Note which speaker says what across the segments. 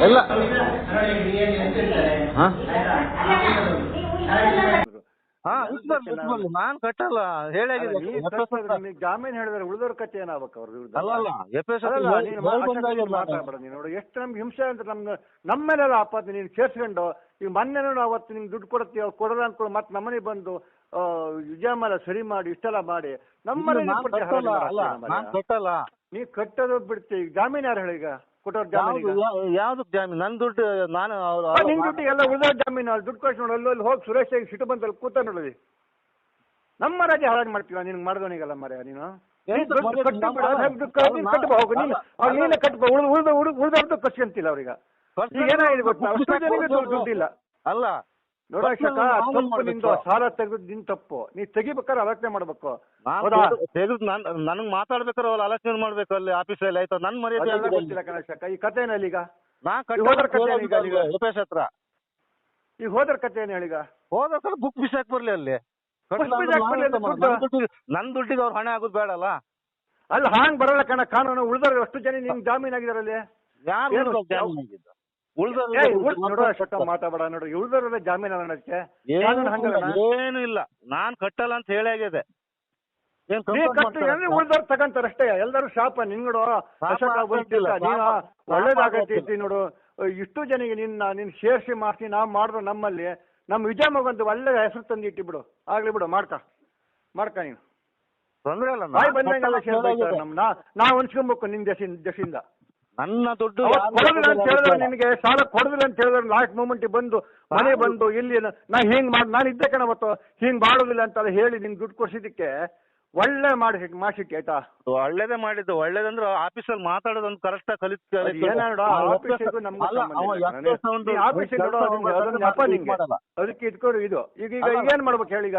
Speaker 1: ಎಲ್ಲ. ನಾನ್ ಕಟ್ಟಲ್ಲ. ಹೇಳಾಗಿದೆ
Speaker 2: ಜಾಮೀನ್ ಹೇಳಿದ್ರೆ ಉಳಿದವ್ರ ಕತೆ ಏನಾಗ್ಬೇಕು ಅವ್ರ ವಿರುದ್ಧ?
Speaker 1: ಎಫ್ ಎಸ್
Speaker 2: ನೀನು ನೀನು. ನೋಡಿ ಎಷ್ಟು ನಮ್ಗೆ ಹಿಂಸೆ ಅಂತ ನಮ್ಗೆ ನಮ್ಮ ಮೇಲೆಲ್ಲ ಆಪಾತ ನೀನು ಸೇರ್ಸ್ಕೊಂಡು ಈಗ ಮೊನ್ನೆ ನೋಡು ಅವತ್ತು ನಿಂಗೆ ದುಡ್ಡು ಕೊಡ್ತೀವಿ ಅವ್ರು ಕೊಡಲ್ಲ ಅನ್ಕೊಂಡು ಮತ್ತೆ ನಮ್ಮನೆ ಬಂದು ವಿಜಯಮಾಲ ಸರಿ ಮಾಡಿ ಇಷ್ಟೆಲ್ಲ ಮಾಡಿ ನಮ್ಮನೆ
Speaker 1: ನಾನ್ ಕಟ್ಟಲ್ಲ.
Speaker 2: ನೀ ಕಟ್ಟೋದು ಬಿಡ್ತಿ ಜಾಮೀನು ಯಾರು ಹೇಳಿ ಈಗ ಕೊಟ್ಟವ್ರ ಜಾಮೀನು
Speaker 1: ಯಾವ್ದು ಜಾಮೀನ್? ನನ್ ದುಡ್ಡು ನಾನು ಅವ್ರು-
Speaker 2: ನಿನ್ ದುಡ್ಡು ಎಲ್ಲ ಉಳಿದ ಜಾಮೀನು ಅಲ್ಲಿ ದುಡ್ಡು ಕಳ್ಸಿ ನೋಡಿ ಅಲ್ಲಿ ಹೋಗಿ ಸುರೇಶ್ ಸಿಟ್ಟು ಬಂದಲ್ಲಿ ಕೂತ ನೋಡಿ ನಮ್ಮ ರಾಜ್ಯ ಹಾಳಾಗಿ ಮಾಡ್ತೀವ ನಿನ್ಗೆ ಮಾಡ್ದವನಿಗೆಲ್ಲ ಮರೆ ನೀನು? ನೀನ್ ಕಟ್ಕೊ ಉಳಿದ ಉಳಿದ ಉಳಿದ ಕಟ್ಸ್ಕೊಂತಿಲ್ಲ ಅವ್ರೀಗ. ಏನಾಗಿದೆ ಗೊತ್ತಾ? ಅಷ್ಟು ಜನಕ್ಕೆ ದುಡ್ಡಿಲ್ಲ.
Speaker 1: ಅಲ್ಲ
Speaker 2: ನೋಡ ಅಶೋಕ ತಪ್ಪು ನಿಂದು ಸಾಲ ತೆಗೆದು ನಿನ್ ತಪ್ಪು. ನೀ ತೆಗಿಬೇಕಾದ್ರೆ ಆಲೋಚನೆ ಮಾಡ್ಬೇಕು. ಹೌದಾ?
Speaker 1: ತೆಗೆದು ನನ್ ನನಗ್ ಮಾತಾಡ್ಬೇಕಾದ್ರೆ ಅವ್ರು ಆಲೋಚನೆ ಮಾಡ್ಬೇಕು ಅಲ್ಲಿ ಆಫೀಸಲ್ಲಿ ಆಯ್ತು? ನನ್ ಮರ್ಯಾದೆ
Speaker 2: ಅದೆಲ್ಲ. ಗೊತ್ತಿಲ್ಲ ಕಣ ಅಶೋಕ. ಈ ಕಥೆ ಏನಲ್ಲಿ ಈಗ?
Speaker 1: ನಾ
Speaker 2: ಹೋದ್ರ ಕತೆ ಏನು ಈಗ? ನೀವು?
Speaker 1: ಎಫ್ ಎಸ್ ಹತ್ರ.
Speaker 2: ಈಗ ಹೋದ್ರ ಕಥೆ ಏನ್ ಹೇಳೀಗ
Speaker 1: ಹೋದ ಸಲ ಬುಕ್ ಬಿಸಾಕ್ ಬರ್ಲಿ ಅಲ್ಲಿ.
Speaker 2: ಬಿಸಾಕ್ ಬರ್ಲಿ
Speaker 1: ನನ್ ದುಡ್ಡಿಗೆ ನನ್ ದುಡ್ಡಿಗೆ ಅವ್ರು ಹಣ ಆಗೋದು ಬೇಡಲ್ಲ?
Speaker 2: ಅಲ್ಲಿ ಹಾಂಗ್ ಬರಲ್ಲ ಕಣ. ಕಾನೂನು ಉಳಿದ್ರೆ ಅಷ್ಟು ಜನ ನಿಮ್ ಜಾಮೀನ್ ಆಗಿದಾರಲ್ಲಿ.
Speaker 1: ಯಾರು
Speaker 2: ಏನು?
Speaker 1: ಜಾಮೀನ್ ಆಗಿದ್ದು? ಉಳ್ದವ್ರು
Speaker 2: ಮಾತಾಡ ನೋಡು ಉಳಿದವ್ರಲ್ಲ ಜಾಮೀನ್ ಅದಕ್ಕೆ
Speaker 1: ಏನು ಇಲ್ಲ. ನಾನ್ ಕಟ್ಟಲ್ಲ ಅಂತ ಹೇಳಿ
Speaker 2: ಆಗಿದೆ ಉಳಿದವ್ರು ತಗಂತಾರ ಅಷ್ಟೇ. ಎಲ್ಲರೂ ಶಾಪ ನಿನ್ಗಡು ಒಳ್ಳೇದಾಗತ್ತೈತಿ ನೋಡು. ಇಷ್ಟು ಜನಿಗೆ ನಿನ್ನ ನಿನ್ ಸೇರ್ಸಿ ಮಾಡ್ಸಿ ನಾವ್ ಮಾಡಿದ್ರು ನಮ್ಮಲ್ಲಿ. ನಮ್ಮ ವಿಜಯ ಮಗಂತ ಒಳ್ಳೆ ಹೆಸರು ತಂದು ಇಟ್ಟಿಬಿಡು. ಆಗ್ಲಿ ಬಿಡು ಮಾಡ್ಕ. ಮಾಡ್ಕ ನೀನು.
Speaker 1: ತೊಂದ್ರೆ ಇಲ್ಲ.
Speaker 2: ಬಾಯ್
Speaker 1: ನಾನ್
Speaker 2: ಬಂದಂಗೆಲ್ಲ
Speaker 1: ಕಟ್ಟಲ್ಲ ಅಂತ
Speaker 2: ಸೇರ್ಬೇಕು
Speaker 1: ಹೇಳಾಗಿದೆ.
Speaker 2: ನಾ ನಾ ಹೊಂಚ್ಕೊಬೇಕು ನಿನ್ ದಶಿಂದ
Speaker 1: ನನ್ನ ದುಡ್ಡು
Speaker 2: ಕೊಡೋದಿಲ್ಲ ಅಂತ ಹೇಳಿದ್ರೆ. ನಿನಗೆ ಸಾಲ ಕೊಡೋದಿಲ್ಲ ಅಂತ ಹೇಳಿದ್ರೆ ಲಾಸ್ಟ್ ಮೂಮೆಂಟ್ ಬಂದು ಮನೆ ಬಂದು ಇಲ್ಲಿ ನ- ಹಿಂಗ್ ಮಾಡಿ ನಾನು ಇದ್ದೆ ಕಣ ಮತ್ತು ಹಿಂಗ್ ಮಾಡೋದಿಲ್ಲ ಅಂತ ಹೇಳಿ ನಿನ್ ದುಡ್ಡು ಕೊಡ್ಸಿದಕ್ಕೆ ಒಳ್ಳೆ ಮಾಡಿ ಮಾಡಿಸಿಟ್ಟೆ ಆಯ್ತಾ
Speaker 1: ಒಳ್ಳೇದೇ ಮಾಡಿದ್ದು ಒಳ್ಳೇದಂದ್ರೆ ಆಫೀಸಲ್ಲಿ ಮಾತಾಡೋದೊಂದು ಕರೆಕ್ಟ್
Speaker 2: ಆಗಿ ನೆಪ ಅದಕ್ಕೆ ಇಟ್ಕೊಂಡು ಇದು ಈಗ ಈಗ. ಈಗ ಏನ್ ಮಾಡ್ಬೇಕು ಹೇಳೀಗ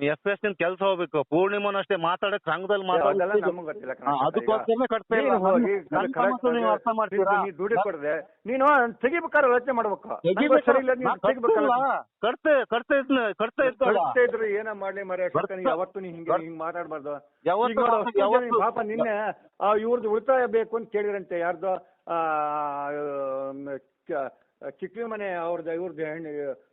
Speaker 1: ಎಫ್ ಎಸ್ ಕೆಲಸ ಹೋಗ್ಬೇಕು. ಪೂರ್ಣಿಮನ್ ಅಷ್ಟೇ ಮಾತಾಡಕ್ ಸಂಘದಲ್ಲಿ ಅದಕ್ಕೋಸ್ಕರನೇ ಕಟ್ತಾ ಇಲ್ಲ.
Speaker 2: ನೀನು
Speaker 1: ಸಮಸ್ಯೆ ನೀವು ಅರ್ಥ
Speaker 2: ನೀನು-
Speaker 1: ಮಾಡ್ತೀರಾ?
Speaker 2: ನೀನು ದುಡ್ಡು ಕೊಡದೆ. ನೀನು ತೆಗಿಬೇಕಾದ್ರೆ ಯೋಚನೆ ಮಾಡ್ಬೇಕು.
Speaker 1: ಕಟ್ತೆ ಕಟ್ತಾ ಇದ್ನ ಕಟ್ತಾ
Speaker 2: ಇದ್ರು ಏನ ಮಾಡ್ಲಿ ಮರ ಯಾವತ್ತು ನೀ ಹಿಂಗೆ ಹಿಂಗ್ ಮಾತಾಡ್ಬಾರ್ದು.
Speaker 1: ಯಾವತ್ತು
Speaker 2: ಪಾಪ ನಿನ್ನೆ ಆ ಇವ್ರದ್ದು ಉಳಿತಾಯ ಬೇಕು ಅಂತ ಕೇಳಿದ್ರಂತೆ. ಯಾರ್ದೋ ಆ ಚಿಕ್ಕಲಿ ಮನೆ ಅವ್ರದ್ದು ಇವ್ರದ್ದು ಹೆಣ್ಣು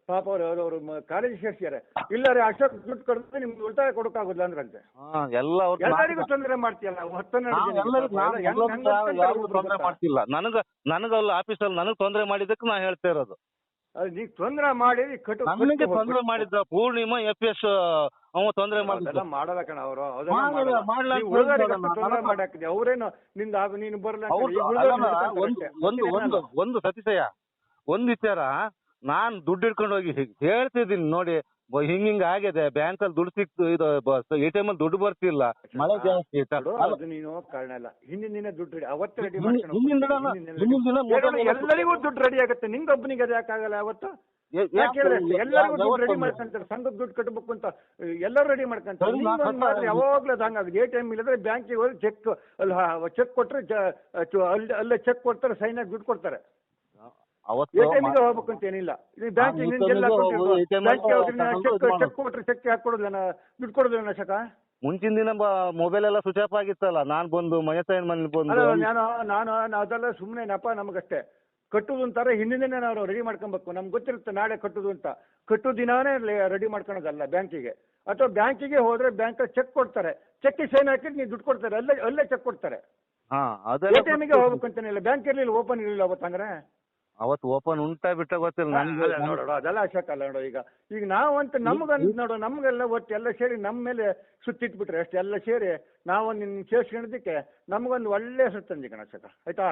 Speaker 2: ಪಾಪ ಅವ್ರು ಅವ್ರು ಕಾಲೇಜ್ ಸೇರ್ಸ್ಯಾರೆ ಇಲ್ಲ ರೀ ಅಶೋಕ್ ದುಡ್ಡು ಕೊಡ್ತಾರೆ ನಿಮ್ಗೆ ಉಳಿತಾಯ ಕೊಡೋಕ್ಕಾಗೋದಿಲ್ಲ ಅಂದ್ರಂತೆ.
Speaker 1: ಹಾ, ಎಲ್ಲ ಅವ್ರ
Speaker 2: ಎಲ್ಲರಿಗೂ ತೊಂದರೆ ಮಾಡ್ತೀಯಲ್ಲ ತೊಂದರೆ
Speaker 1: ನಾವ್
Speaker 2: ಜನಕ್ಕೆ
Speaker 1: ಎಲ್ಲರಿಗೂ-
Speaker 2: ಪಾಪ.
Speaker 1: ನಾವ್
Speaker 2: ಎಲ್ಲ ಹೆಂಗ್-
Speaker 1: ಎಲ್ಲರಿಗೂ
Speaker 2: ಹೆಂಗ್
Speaker 1: ಯಾವ- ಯಾರಿಗೂ ತೊಂದ್ರೆ
Speaker 2: ಗೊತ್ತಾ?
Speaker 1: ಮಾಡ್ತಿಲ್ಲ. ನನಗ ನನಗಲ್ಲ ಆಫೀಸಲ್ಲಿ ನನಗ್ ತೊಂದ್ರೆ ಮಾಡಿದ್ದಕ್ಕೆ ನಾ ಹೇಳ್ತಾ ಇರೋದು.
Speaker 2: ಅದು ನೀವ್ ತೊಂದ್ರೆ ಮಾಡಿ ಕಟ್ಟು
Speaker 1: ನನಗೆ ತೊಂದರೆ
Speaker 2: ತೊಂದ್ರೆ
Speaker 1: ಮಾಡಿದ್ದ ಪೂರ್ಣಿಮಾ ಎಫ್ ಎಸ್ ಅವ ತೊಂದ್ರೆ ಮಾಡಿದ್ದ
Speaker 2: ಮಾಡಲ್ಲ ಕಣ ಅವರು.
Speaker 1: ಮಾಡಲ್ಲ, ಮಾಡ್ಲಾಕ್
Speaker 2: ತೊಂದರೆ
Speaker 1: ನಾನು-
Speaker 2: ಮಾಡಾಕಿದೆ ಅವ್ರೇನು ನಿಂದ ಆಗ ನೀನು ಬರಲ್ಲ ಅಂತ
Speaker 1: ಹೌದು ಒಂದು
Speaker 2: ಅಷ್ಟೇ.
Speaker 1: ಒಂದು ಒಂದು. ಒಂದು ಸತಿಶಯ ಒಂದು ವಿಚಾರ ನಾನ್ ದುಡ್ಡು ಇಟ್ಕೊಂಡು ಹೋಗಿ ಹೇಳ್ತಿದ್ದೀನಿ ನೋಡಿ ಹಿಂಗ್ ಹಿಂಗ್ ಆಗಿದೆ ಬ್ಯಾಂಕ್ ಅಲ್ಲಿ ದುಡ್ಡು ಸಿಕ್ತು ಇದು ಎ ಟಿ ಎಂ ಅಲ್ಲಿ ದುಡ್ಡು ಬರ್ತಿಲ್ಲ. ಮಳೆ ಜಾಸ್ತಿ?
Speaker 2: ಅದು ನೀನು ಕಾರಣ ಇಲ್ಲ. ಹಿಂದಿನ ದಿನ ದುಡ್ಡು ರೆಡಿ ಅವತ್ತು ರೆಡಿ ಎಲ್ಲರಿಗೂ ದುಡ್ಡು ರೆಡಿ ಆಗುತ್ತೆ. ನಿಮ್ ಒಬ್ಬನಿಗೆ ಅದು ಯಾಕಾಗಲ್ಲ ಅವತ್ತು? ಎಲ್ಲರಿಗೂ ದುಡ್ಡು ರೆಡಿ? ಮಾಡ್ಕೊಂತಾರೆ. ಸಂಘದ ದುಡ್ಡು ಕಟ್ಟಬೇಕು ಅಂತ ಎಲ್ಲರೂ ರೆಡಿ ಮಾಡ್ಕೊಂತಾರೆ. ಯಾವಾಗ್ಲೂ ಹಂಗಾಗುತ್ತೆ ಎ ಟಿ ಎಂ ಇಲ್ಲದ್ರೆ ಬ್ಯಾಂಕಿಗೆ ಹೋಗಿ ಚೆಕ್ ಅಲ್ಲಿ ಚೆಕ್ ಕೊಟ್ಟರೆ ಅಲ್ಲಿ ಅಲ್ಲೇ ಚೆಕ್ ಕೊಡ್ತಾರೆ ಸೈನ್ ಆಗಿ ದುಡ್ಡು ಕೊಡ್ತಾರೆ. ಏನಿಲ್ಲ. ಇದು ಚೆಕ್ ಚೆಕ್ ಕೊಟ್ರೆ ಚೆಕ್ ಯಾಕೆ ಕೊಡೋದಿಲ್ಲ ದುಡ್ಡು ಕೊಡೋದಿಲ್ಲ ನಶಕ
Speaker 1: ಮುಂಚಿನ ದಿನ ಮೊಬೈಲ್ ಎಲ್ಲ ಸ್ವಿಚ್ ಆಫ್ ಆಗಿತ್ತಲ್ಲ ನಾನ್ ಬಂದು ಮನೆತಾಯಿನ ಮನೇಲಿ ಬಂದು
Speaker 2: ನಾನು ನಾನು ಅದೆಲ್ಲ ಸುಮ್ಮನೆ ನೆಪ ನಮಗಷ್ಟೇ. ಕಟ್ಟುದು ಅಂತಾರೆ ಹಿಂದಿನ ದಿನ ನಾವು ರೆಡಿ ಮಾಡ್ಕೊಬೇಕು. ನಮ್ಗೆ ಗೊತ್ತಿರುತ್ತೆ ನಾಳೆ ಕಟ್ಟುದು ಅಂತ. ಕಟ್ಟು ದಿನಾನೇ ರೆಡಿ ಮಾಡ್ಕೊಳೋದಲ್ಲ ಬ್ಯಾಂಕಿಗೆ. ಅಥವಾ ಬ್ಯಾಂಕಿಗೆ ಹೋದ್ರೆ ಬ್ಯಾಂಕ್ ಚೆಕ್ ಕೊಡ್ತಾರೆ. ಚೆಕ್ ಸೈನ್ ಹಾಕಿದ್ರೆ ನೀವು ದುಡ್ಡು ಕೊಡ್ತಾರೆ. ಅಲ್ಲೇ ಅಲ್ಲೇ ಚೆಕ್ ಕೊಡ್ತಾರೆ.
Speaker 1: ಹಾ
Speaker 2: ಎ
Speaker 1: ಅದೆಲ್ಲ
Speaker 2: ಟಿ ಎಮ್ಗೆ ಹೋಗ್ಬೇಕು ಬ್ಯಾಂಕ್ ಇರ್ಲಿಲ್ಲ ಓಪನ್ ಇರಲಿಲ್ಲ ಅವತ್ತಂದ್ರೆ
Speaker 1: ಅವತ್ತು ಓಪನ್ ಉಂಟಾ ಬಿಟ್ಟ ಗೊತ್ತಿಲ್ಲ ನನ್ಗೆ
Speaker 2: ಅಲ್ಲ ಅದೆಲ್ಲ ಅಶೋಕ್ ಅಲ್ಲ ನೋಡು ಈಗ. ಈಗ ನಾವಂತ ನಮ್ಗಂತ ನೋಡು ನಮ್ಗೆಲ್ಲ ಒಟ್ಟು ಎಲ್ಲ ಸೇರಿ ನಮ್ಮ ಮೇಲೆ ಸುತ್ತಿಟ್ಬಿಟ್ರೆ ಅಷ್ಟೇ ಎಲ್ಲ ಸೇರಿ ನಾವೊಂದು ನಿನ್ನ ಸೇರ್ಸ್ಕೊಂಡಿದ್ದಕ್ಕೆ ನಮಗೊಂದು ಒಳ್ಳೆ ಹೆಸರು ತಂದಿ ಕಣ ಅಶೋಕ ಆಯ್ತಾ?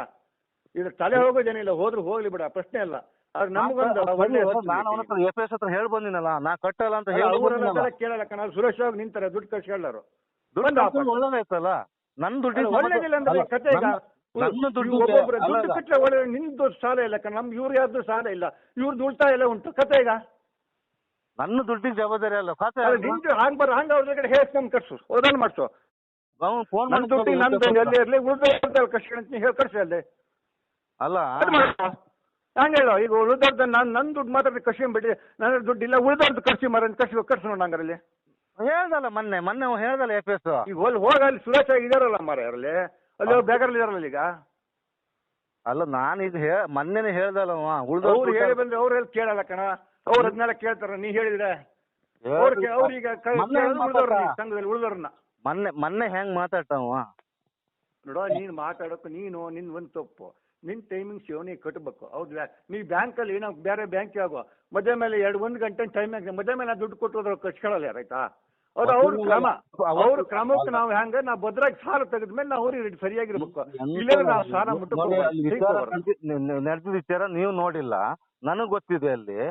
Speaker 2: ಇದು ತಲೆ ಹೋಗೋದೇನಿಲ್ಲ ಹೋದ್ರು ಹೋಗ್ಲಿ ಬಿಡ ಪ್ರಶ್ನೆ ಅಲ್ಲ ಆದ್ರೆ ನಮಗೊಂದು ಒಳ್ಳೆ
Speaker 1: ನಾನು ಅವನ ಹತ್ರ ಎಫ್ ಎಸ್ ಹತ್ರ ಹೇಳಿ ಬಂದಿನಲ್ಲ ನಾ ಕಟ್ಟಲ್ಲ ಅಂತ ಹೇಳಿ
Speaker 2: ಕೇಳಲ್ಲ ಕಣ ಸುರೇಶ್ ಅವ್ರು ನಿಂತಾರೆ ದುಡ್ಡು ಕಳ್ಸಿ
Speaker 1: ದುಡ್ಡು
Speaker 2: ಬಂದು
Speaker 1: ಕಟ್ಕೊಂಡು ಒಳ್ಳೇದಾಯ್ತಲ್ಲ ನನ್ನ ದುಡ್ಡು
Speaker 2: ಒಳ್ಳೇದಿಲ್ಲ ಅಂದ್ರೆ ಕತೆ ಈಗ
Speaker 1: ನನ್ನ ದುಡ್ಡು
Speaker 2: ದುಡ್ಡು
Speaker 1: ಅಲ್ಲ.
Speaker 2: ಒಳ್ಳೆ ನಿಮ್ದು ಸಾಲ ಇಲ್ಲ ಕಣ. ಇವ್ರ ಇವ್ರು ಯಾರ್ದು ಸಾಲ ಇಲ್ಲ? ಇವ್ರದ್ದು ಉಳ್ತಾಯ ಎಲ್ಲ ಉಂಟು. ಕತೆ ಈಗ?
Speaker 1: ನನ್ನ ದುಡ್ಡಿಗೆ ಜವಾಬ್ದಾರಿ ಅಲ್ಲ. ಖಾತೆ
Speaker 2: ನಿಮ್ದು ಹಂಗ್ ಬರ ಹಂಗ ಅವ್ರ ಕಡೆ ಹೇಳ್ಸ್ಕೊಂಡ್ ಕಟ್ಸು. ಹೋದಾನ ಮಾಡ್ಸು.
Speaker 1: ಫೋನ್
Speaker 2: ನನ್ನ ದುಡ್ಡಿಗೆ ನಂದು ಎಲ್ಲಿ ಇರ್ಲಿ. ಉಳ್ದ ಕಷ್ಟ ಅಂತ ಹೇಳಿ ಕಳ್ಸಿ ಅಲ್ಲಿ.
Speaker 1: ಅಲ್ಲ.
Speaker 2: ಹಂಗ ಹೇಳು. ಈಗ ಉಳ್ದವ್ರದ್ದು ನಾನು ನನ್ನ ದುಡ್ಡು ಮಾತ್ರ ಕಳ್ಸ್ಕೊಂಡ್ಬಿಡಿ ನನ್ನ ದುಡ್ಡು ಇಲ್ಲ ಉಳ್ದವ್ರದ್ದು ಕಳ್ಸಿ ಮರ ಕಳ್ಸಿ ಕಳ್ಸಿ ನೋಡ ಹಂಗಾರಲ್ಲಿ
Speaker 1: ಹೇಳ್ದಲ್ಲ ಮೊನ್ನೆ. ಮೊನ್ನೆ ಹೇಳ್ದಲ್ಲ ಎಫ್ ಎಸ್
Speaker 2: ಈಗ ಹೋಗಿ ಹೋಗ ಅಲ್ಲಿ ಸುರೇಶ್ ಆಗಿ ಇದಾರಲ್ಲ ಮಾರ ಅಲ್ಲಿ ಅಲ್ಲಿ ಹೋಗಿ ಬೇಕರಲ್ಲಿ ಇದಾರಲ್ಲ ಈಗ?
Speaker 1: ಅಲ್ಲ ನಾನು ಹೇ ಮೊನ್ನೆನೆ ಹೇಳ್ದಲ್ಲ
Speaker 2: ಅವ್ರು ಹೇಳಿ ಬಂದ್ರೆ ಅವ್ರು ಹೇಳಿ ಕೇಳಲ್ಲ ಕಣ. ಅವ್ರು ಅದನ್ನೆಲ್ಲ ಕೇಳ್ತಾರ ನೀ ಹೇಳಿದ್ರೆ. ಅವ್ರು ಅವ್ರೀಗ ಸಂಘದಲ್ಲಿ ಉಳ್ದವ್ರನ್ನ.
Speaker 1: ಮೊನ್ನೆ ಮೊನ್ನೆ ಹೆಂಗ್ ಮಾತಾಡ್ತಾವ
Speaker 2: ನೋಡೋ ನೀನು ಮಾತಾಡೋಕೆ ನೀನು ನಿನ್ ಒಂದ್ ತಪ್ಪು. ನಿನ್ ಟೈಮಿಂಗ್ಸ್ ನೀ ಕಟ್ಟಬೇಕು ಹೌದು ನೀ ಬ್ಯಾಂಕಲ್ಲಿ ಏನೋ ಬೇರೆ ಬ್ಯಾಂಕ್ ಆಗೋ ಮಧ್ಯ ಮೇಲೆ ಎರಡು ಒಂದ್ ಗಂಟೆ ಟೈಮ್ ಆಗಿದೆ ಮಧ್ಯ ಮೇಲೆ ದುಡ್ಡು ಕೊಟ್ಟು ಹೋದ್ರೆ ಯಾರಾಯ್ತಾ ಆಯ್ತಾ? ಅವ್ರು ಅವ್ರ ಕ್ರಮ ಅವ್ರ ಕ್ರಮಕ್ಕೆ ನಾವು ಹೆಂಗ ನಾವು ಭದ್ರಾಗಿ ಸಾಲ ತೆಗೆದ್ಮೇಲೆ ನಾವು ಅವ್ರಿಗೆ ಸರಿಯಾಗಿರ್ಬೇಕು ಇಲ್ಲೇ ನಾವು ಸಾಲ
Speaker 1: ನಡೆದಿ- ವಿಚಾರ ನೀವು ನೋಡಿಲ್ಲ ನನಗ್ ಗೊತ್ತಿದೆ ಅಲ್ಲಿ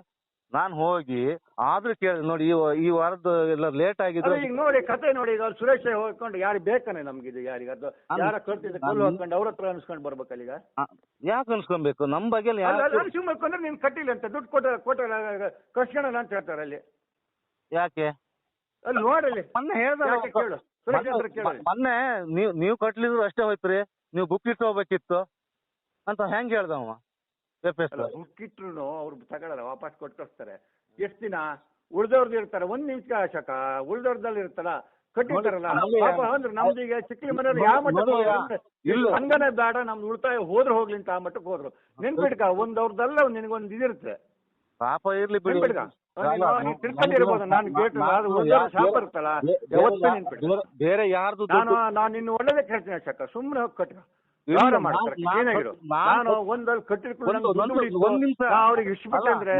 Speaker 1: ನಾನ್ ಹೋಗಿ ಆದ್ರೂ ಕೇಳಿ ನೋಡಿ ಈ ವಾರದ ಎಲ್ಲ ಲೇಟ್ ಆಗಿದ್ರು
Speaker 2: ಈಗ ನೋಡಿ ಕತೆ ನೋಡಿ ಈಗ ಅವ್ರು ಸುರೇಶ್ ಹೋಗ್ಕೊಂಡು ಯಾರಿಗೆ ಬೇಕಾನೆ ನಮ್ಗೆ ಇದು ಯಾರಿಗೆ ಅದು ಯಾರ ಕಟ್ಟಿದ ಕಲ್ಲು ಹಾಕೊಂಡು ಅವ್ರ ಹತ್ರ ಅನ್ಸ್ಕೊಂಡು ಬರ್ಬೇಕಲ್ಲ ಈಗ
Speaker 1: ಯಾಕೆ ಅನ್ಸ್ಕೊಬೇಕು ನಮ್ ಬಗ್ಗೆ
Speaker 2: ಅಲ್ಲ ಅಂದ್ರೆ ನೀನ್ ಕಟ್ಟಿಲ್ಲ ಅಂತ ದುಡ್ಡು ಕೊಟ್ಟ ಕೊಟ್ಟ ಕಳ್ಸ್ಕೊಳಲ್ಲ ಅಂತ ಹೇಳ್ತಾರೆ ಅಲ್ಲಿ
Speaker 1: ಯಾಕೆ
Speaker 2: ಅಲ್ಲಿ ನೋಡಿ
Speaker 1: ಮೊನ್ನೆ ಹೇಳ್ದ
Speaker 2: ಯಾಕೆ ಕೇಳು. ಸುರೇಶ್ ಹತ್ರ ಕೇಳು.
Speaker 1: ಮೊನ್ನೆ ನೀವ್ ನೀವ್ ಕಟ್ಲಿದ್ರು ಅಷ್ಟೇ ಹೋಯ್ತ್ರಿ ನೀವು ಬುಕ್ ಇಟ್ಟು ಹೋಗ್ಬೇಕಿತ್ತು ಅಂತ ಹೆಂಗ್ ಹೇಳ್ದವ
Speaker 2: ಬುಕ್ ಇಟ್ರು ಅವ್ರು ತಗೊಳಲ್ಲ ವಾಪಸ್ ಕೊಟ್ಟು ಕಳಿಸ್ತಾರೆ ಎಷ್ಟು ದಿನ? ಉಳ್ದವ್ರದ್ದು ಇರ್ತಾರೆ ಒಂದ್ ನಿಮಿಷ ಶಕ ಉಳ್ದವ್ರದಲ್ಲಿ ಇರ್ತಾರ ಕಟ್ಟಿರ್ತಾರಲ್ಲ. ಅಂದ್ರೆ ನಮ್ದು ಈಗ ಚಿಕ್ಕಲಿ ಮನೆಯವ್ರು ಯಾವ ಮಟ್ಟಕ್ಕೆ ಹಂಗನೇ ಬೇಡ ನಮ್ದು ಉಳಿತಾಯ ಹೋದ್ರೆ ಹೋಗ್ಲಿ ಅಂತ ಆ ಮಟ್ಟಕ್ಕೆ ಹೋದ್ರು. ನೆನ್ಪಿಡ್ಕ ಒಂದ್ ಅವ್ರದ್ದಲ್ಲ ನಿನಗೊಂದು ಇದಿರುತ್ತೆ.
Speaker 1: ಪಾಪ ಇರ್ಲಿ ಬಿಡಿ.
Speaker 2: ನೀನು ತಿಳ್ಕೊಂಡಿರ್ಬೋದು ನಾನು ಗೇಟ್ ಒಂದರ ಶಾಪ ಇರ್ತಲ್ಲ ಯಾವತ್ತೂ ನೆನ್ಪಿಡ್ಕ
Speaker 1: ಬೇರೆ- ಯಾರ್ದು
Speaker 2: ನಾನು ನಾನು ನಿನ್ನ ಒಳ್ಳೇದೇ ಕೇಳ್ತೀನಿ ಅಶಕ ಸುಮ್ಮನೆ ಹೋಗಿ
Speaker 1: ಕಟ್ಟ
Speaker 2: ವ್ಯವಹಾರ ಮಾಡ್ತಾರೆ
Speaker 1: ನಾನು- ನಾನು-
Speaker 2: ಒಂದಲ್ಲಿ ಕಟ್ಟಿಟ್ಕೊಂಡು ಅವ್ರಿಗೆ ಇಷ್ಟ ಅಂದ್ರೆ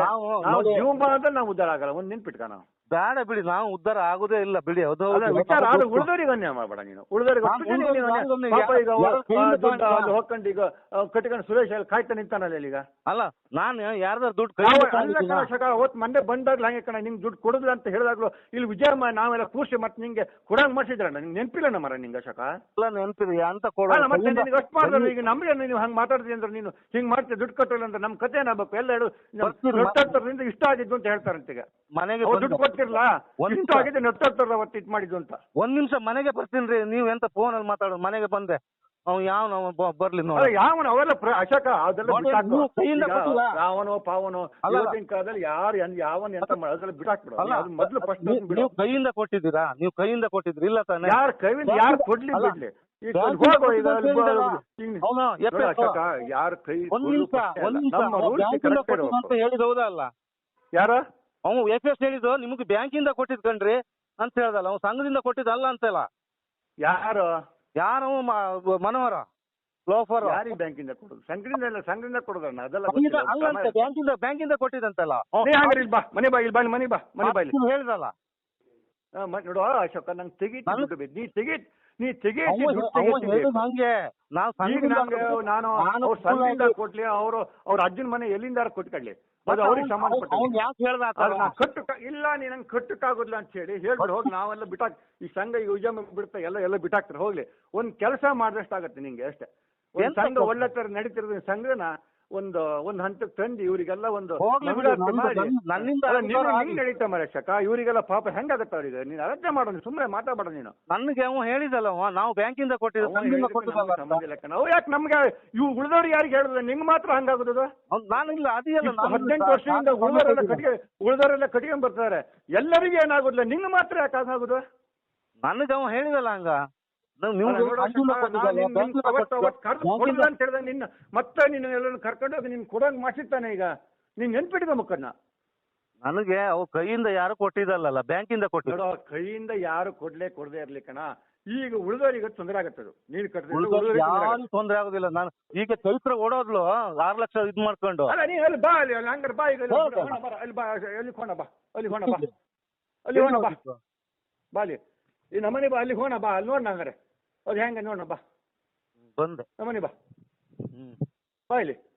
Speaker 1: ನಾವು
Speaker 2: ಜೀವಮಾನದಲ್ಲಿ ನಾವು ಉದ್ದಾರ ಆಗಲ್ಲ. ಒಂದ್ ನಿನ್ಪಿಟ್ಕ ನಾವು.
Speaker 1: ಬೇಡ ಬಿಡಿ ನಾವು ಉದ್ಧಾರ ಆಗುದೇ ಇಲ್ಲ ಬಿಡಿ ಅದು
Speaker 2: ಅಲ್ಲ ವಿಚಾರ ಅದು ಉಳಿದವರಿಗೆ ಅನ್ಯಾಯ ಮಾಡಬೇಡ ನೀನು. ಉಳಿದವರಿಗೆ
Speaker 1: ನಾನು
Speaker 2: ಒಪ್ಪಿಗೆ ನೀನು ಅನ್ಯಾಯ-
Speaker 1: ನಾನು
Speaker 2: ಪಾಪ ಈಗ ಅವ-
Speaker 1: ಯಾರ ಕೈಯಿಂದ
Speaker 2: ಆ ದುಡ್ಡು
Speaker 1: ತಗೊಂಡ-
Speaker 2: ಅಲ್ಲಿ ಹೋಗ್ಕೊಂಡು ಈಗ ಆ, ಕಟ್ಕೊಂಡು ಸುರೇಶ್ ಅಲ್ಲಿ ಕಾಯ್ತಾ ನಿಂತಾನಲ್ಲ ಇಲ್ಲಿ ಈಗ?
Speaker 1: ಅಲ್ಲ ನಾನು ಯಾರ್ದಾರು ದುಡ್ಡು ಕೈ
Speaker 2: ನಾವು ಅಲ್ಲ ಕಣ ಶಕ ಅವತ್ತು ಮಂಡೆ ಬಂದಾಗ್ಲ ಹಂಗೆ ಕಣ ನಿಂಗೆ ದುಡ್ಡು ಕೊಡುದಿಲ್ಲ ಅಂತ ಹೇಳಿದಾಗ್ಲೂ ಇಲ್ಲಿ ವಿಜಯ ನಾವೆಲ್ಲ ಕೂರ್ಸಿ ಮತ್ತೆ ನಿಂಗೆ ಕೊಡಂಗ್ ಮಾಡ್ಸಿದ್ರಣ್ಣ ನಿಂಗೆ ನೆನಪಿಲ್ಲ ಮರ ನಿಂಗೆ ಶಕ?
Speaker 1: ಇಲ್ಲ ನೆನ್ಪಿರಿ ಅಂತ ಕೊಡ
Speaker 2: ಅಲ್ಲ ಮತ್ತೆ ನಿನಗೆ ಅಷ್ಟು ಮಾಡಿದ್ರೆ ಈಗ ನಮ್ಗೆ ನೀವು ಹಂಗೆ ಮಾತಾಡ್ತೀನಿ ಅಂದ್ರೆ ನೀನು ಹಿಂಗ್ ಮಾಡ್ತೀವಿ ದುಡ್ಡು ಕಟ್ಟಲ್ಲ ಅಂದ್ರೆ ನಮ್ಮ ಕತೆ ಏನಾಗಬೇಕು ಎಲ್ಲ ಹೇಳು
Speaker 1: ಬರ್ತೀರಿ,
Speaker 2: ಇಷ್ಟ ಆಗಿದ್ದು ಅಂತ ಹೇಳ್ತಾರಂತೀಗ
Speaker 1: ಮನೆಗೆ
Speaker 2: ಅವ್ರು
Speaker 1: ಬಂದು-
Speaker 2: ದುಡ್ಡು ಕೊಟ್ಟಿರಲ್ಲ
Speaker 1: ಒಂದ್ ನಿಮಿಷ.
Speaker 2: ಆಗಿದೆ ನೊಟ್ಟತ್ತರ ಅವತ್ತು ಇದು ಮಾಡಿದ್ದು ಅಂತ
Speaker 1: ಒಂದ್ ನಿಮಿಷ ಮನೆಗೆ ಬರ್ತೀನಿ ನೀವ್ ಎಂತ ಫೋನ್ ಅಲ್ಲಿ ಮಾತಾಡೋದು? ಮನೆಗೆ ಬಂದೆ. ಅವ್ ಯಾವ ಬರ್ಲಿ
Speaker 2: ಅಲ್ಲ
Speaker 1: ನೋಡಿ
Speaker 2: ಯಾವ ಅವೆಲ್ಲ ಪ್ರ- ಅಶಕ ಅದೆಲ್ಲ
Speaker 1: ನೋಡಿ,
Speaker 2: ಬಿಟ್ಟಾಕು.
Speaker 1: ನೀವು ಕೈಯಿಂದ
Speaker 2: ಈಗ
Speaker 1: ಕೊಟ್ಟಿಲ್ಲ.
Speaker 2: ಯಾವನೋ ಪಾವನೋ
Speaker 1: ಅಲ್ಲ.
Speaker 2: ಇವತ್ತಿನ ಕಾಲದಲ್ಲಿ ಯಾರು ಎನ್- ಯಾವನ್ ಎಂತ ಮಾಡ ಅದೆಲ್ಲ
Speaker 1: ಅಲ್ಲ.
Speaker 2: ಅದು ಮೊದ್ಲು ಫಸ್ಟ್
Speaker 1: ನೀವು-
Speaker 2: ಬಿಡು
Speaker 1: ನೀವು ಕೈಯಿಂದ ಕೊಟ್ಟಿದ್ದೀರಾ? ನೀವು ಕೈಯಿಂದ ಕೊಟ್ಟಿದ್ರಿ ಇಲ್ಲ ತಾನೆ.
Speaker 2: ಯಾರ ಕೈಯಿಂದ ಯಾರು ಕೊಡ್ಲಿ
Speaker 1: ಅಲ್ಲ.
Speaker 2: ಬಿಡ್ಲಿ? ಈಗ
Speaker 1: ಬ್ಯಾಂಕಿಂದ
Speaker 2: ಹೋಗೋ ಈಗ ಅಲ್ಲಿ
Speaker 1: ಕೊಟ್ಟಿದ್ದು
Speaker 2: ಬಾ-
Speaker 1: ಹೇಳಿದಲ್ಲ.
Speaker 2: ಹಿಂಗ್-
Speaker 1: ಅವ್ನು
Speaker 2: ನೋಡು
Speaker 1: ಎಪ್ಪೆ
Speaker 2: ಅಶೋಕ, ಯಾರ ಕೈ
Speaker 1: ಒಂದ್ ನಿಮಿಷ ಒಂದ್ ನಿಮಿಷ.
Speaker 2: ನಮ್ಮ rules
Speaker 1: ಬ್ಯಾಂಕಿಂದ ಕೊಟ್ಟಿದ್ದು
Speaker 2: ಇರ್ಬೇಕು.
Speaker 1: ಅಂತ ಹೇಳಿದ್ ಹೌದಲ್ಲ
Speaker 2: ಯಾರ?
Speaker 1: ಅವ್ನು ಎಫ್ ಎಸ್ ಹೇಳಿದ್ದು ನಿಮಗೆ ಬ್ಯಾಂಕಿಂದ ಕೊಟ್ಟಿದ್ ಕಣ್ರಿ ಅಂತ ಹೇಳ್ದಲ್ಲ ಅವ್ನು ಸಂಘದಿಂದ ಕೊಟ್ಟಿದ್ದಲ್ಲ ಅಂತಲ್ಲ.
Speaker 2: ಯಾರು?
Speaker 1: ಯಾರು ಮನೋಹರ? ಲೋಫರ್.
Speaker 2: ಯಾರಿಗೆ ಬ್ಯಾಂಕಿಂದ ಕೊಡೋದು? ಸಂಘದಿಂದ ಇಲ್ಲ ಸಂಘದಿಂದ ಕೊಡೋದಣ್ಣ ಅದೆಲ್ಲ.
Speaker 1: ಅಲ್ಲಂತೆ ಬ್ಯಾಂಕಿಂದ ಬ್ಯಾಂಕಿಂದ ಕೊಟ್ಟಿದಂತಲ್ಲ.
Speaker 2: ಬಾ ಮನೆ ಬಾ ಇಲ್ಲಿ ಬಾ ಮನೆ ಬಾ ಮನೆ ಬಾ ಇಲ್ಲಿ.
Speaker 1: ಹೇಳ್ದಲ್ಲ.
Speaker 2: ನೋಡು ಅಶೋಕ ನಂಗೆ
Speaker 1: ನಾನು-
Speaker 2: ನೀ ತೆಗಿ ನೀ ಬೇಕು.
Speaker 1: ಹಂಗೆ.
Speaker 2: ನಾನು
Speaker 1: ನಾನು
Speaker 2: ಅವ್ರ ಸಂಘದಿಂದ ಕೊಟ್ಲಿ ಅವರು ಅವ್ರ ಅಜ್ಜನ ಮನೆ ಎಲ್ಲಿಂದ ಕೊಟ್ಕೊಳ್ಳಿ? ಅದು ಅವ್ರಿಗೆ ಸಂಬಂಧಪಟ್ಟ
Speaker 1: ಅವ್ನು ಯಾಕೆ ಹೇಳ್ದ
Speaker 2: ಕಟ್ಟು ಇಲ್ಲ ನೀನ್ ಕಟ್ಟಕ್ ಕಟ್ಟಕ್ಕಾಗೋದಿಲ್ಲ ಅಂತ ಹೇಳಿ ಹೇಳ್ಬಿಟ್ಟು ಹೋಗಿ ನಾವೆಲ್ಲ ಬಿಟ್ಟಾಕ್ ಈ ಸಂಘ ಈ ಉಜಮ ಬಿಡ್ತಾ ಎಲ್ಲ ಎಲ್ಲ ಬಿಟ್ಟಾಕ್ತಾರೆ. ಹೋಗ್ಲಿ. ಒಂದ್ ಕೆಲಸ ಮಾಡಿದಷ್ಟಾಗತ್ತೆ ನಿಂಗೆ ಅಷ್ಟೇ. ಒಂದ್ ಸಂಘ? ಒಳ್ಳೆ ತರ ನಡೀತಿರೋದ್ ಸಂಘನ ಒಂದು ಒಂದ್ ಹಂತಕ್ಕೆ ತಂದು ಇವರಿಗೆಲ್ಲ ಒಂದು
Speaker 1: ಹೋಗ್ಲಿ ಬಿಡು,
Speaker 2: ಮಂಗಳಾರತಿ
Speaker 1: ನಮ್ದು- ನನ್- ನನ್ನಿಂದ
Speaker 2: ನಡೀತಾ ಇವರಿಗೆಲ್ಲ ಪಾಪ ಹೆಂಗಾಗತ್ತ ಅವ್ರಿಗೆ ನೀನು ಅರಜೆ ಮಾಡೋದು ಸುಮ್ಮನೆ ಮಾತಾಡ ನೀನು.
Speaker 1: ನನಗೆ ಅವ ಹೇಳಿದಲ್ಲ ಅವ ನಾವು ಬ್ಯಾಂಕಿಂದ ಕೊಟ್ಟಿದ್ದು
Speaker 2: ಅವ್ನು
Speaker 1: ಸಂಘದಿಂದ
Speaker 2: ಹೇಳಿದ್ದಕ್ಕೆ
Speaker 1: ಕೊಟ್ಟಿದ್ದಲ್ಲ
Speaker 2: ನಮ್ಗೆ
Speaker 1: ಅಂತ.
Speaker 2: ಸಂಬಂಧ ಇಲ್ಲ ಕಣ. ಅವ್ ಯಾಕೆ ನಮ್ಗೆ ಇವು ಉಳಿದವ್ರಿಗೆ ಯಾರಿಗೆ ಹೇಳಿದ್ರೆ ನಿಂಗೆ ಮಾತ್ರ ಹಂಗಾಗೋದು
Speaker 1: ನಾನಿಲ್ಲ
Speaker 2: ಇಷ್ಟು ಹದಿನೆಂಟು ವರ್ಷದಿಂದ ಉಳಿದವರೆಲ್ಲ ಕಟ್ಟಿಗೆ ಉಳಿದವರೆಲ್ಲ ಕಟ್ಕೊಂಡ್ ಬರ್ತಾರೆ. ಎಲ್ಲರಿಗೂ ಏನಾಗುದಿಲ್ಲ. ನಿಂಗೆ ಮಾತ್ರ ಯಾಕೆ ಆಗೋದು?
Speaker 1: ನನಗೆ ಅವ ಹೇಳಿದಲ್ಲ ಹಂಗ. ಕೊಟ್ಟಿದ್ದಲ್ಲ,
Speaker 2: ನಾನ್ ನಿನ್- ನಿನ್
Speaker 1: ಕೊಟ್ಟಿದ್ದಲ್ಲ.
Speaker 2: ನಿನ್ನ. ಮತ್ತೆ ನೀನು ಎಲ್ಲರನ್ನು ಕರ್ಕೊಂಡು ಹೋಗಿ ನಿನ್ ಕೊಡಂಗ್ ಮಾಡಿಸಿರ್ತಾನೆ ಈಗ. ನೀನ್ ನೆನ್ಪಿಟ್ಟಿದ ಮುಖನ್ನ?
Speaker 1: ನನಗೆ ಅವ ಕೈಯಿಂದ ಯಾರು ಕೊಟ್ಟಿದಲ್ಲ ಬ್ಯಾಂಕಿಂದ
Speaker 2: ಕೊಟ್ಟಿದ್ರು ಕೈಯಿಂದ ಯಾರು ಕೊಡ್ಲೇ ಕೊಡದೆ ಇರ್ಲಿ ಕಣ. ಈಗ ಉಳಿದವರಿಗೆ ತೊಂದರೆ ಆಗತ್ತದು. ನೀರು ಕಟ್ಟಿದ್ರೆ ತೊಂದರೆ
Speaker 1: ಆಗುದಿಲ್ಲ. ನಾನು ಈಗ ಚೈತ್ರ ಓಡೋದ್ಲು ಆರು ಲಕ್ಷ ಇದ್ ಮಾಡ್ಕೊಂಡು.
Speaker 2: ಅಲ್ಲ ನೀ ಅಲ್ಲಿ ಬಾ ಅಲ್ಲಿ ಹಂಗಾರ ಬಾ ಈಗ ಅಲ್ಲಿ ಹೋಣ ಬಾ ಅಲ್ಲಿ ಬಾ ಅಲ್ಲಿ ಹೋಣ ಬಾ ಅಲ್ಲಿ ಹೋಣ ಬಾ. ಅಲ್ಲಿ ಹೋಣ ಬಾ. ಬಾ ಅಲ್ಲಿ. ಈ ನಮ್ಮನೆ ಬಾ ಅಲ್ಲಿ ಹೋಣ ಬಾ ಅಲ್ಲಿ ನೋಡೋಣ ಹಂಗಾರೆ. ಅದು ಹೆಂಗ ನೋಡೋಣ ಬಾ.
Speaker 1: ಬಂದ.
Speaker 2: ನಮ್ಮನೆ ಬಾ. ಹ್ಮ್. ಬಾ ಇಲ್ಲಿ.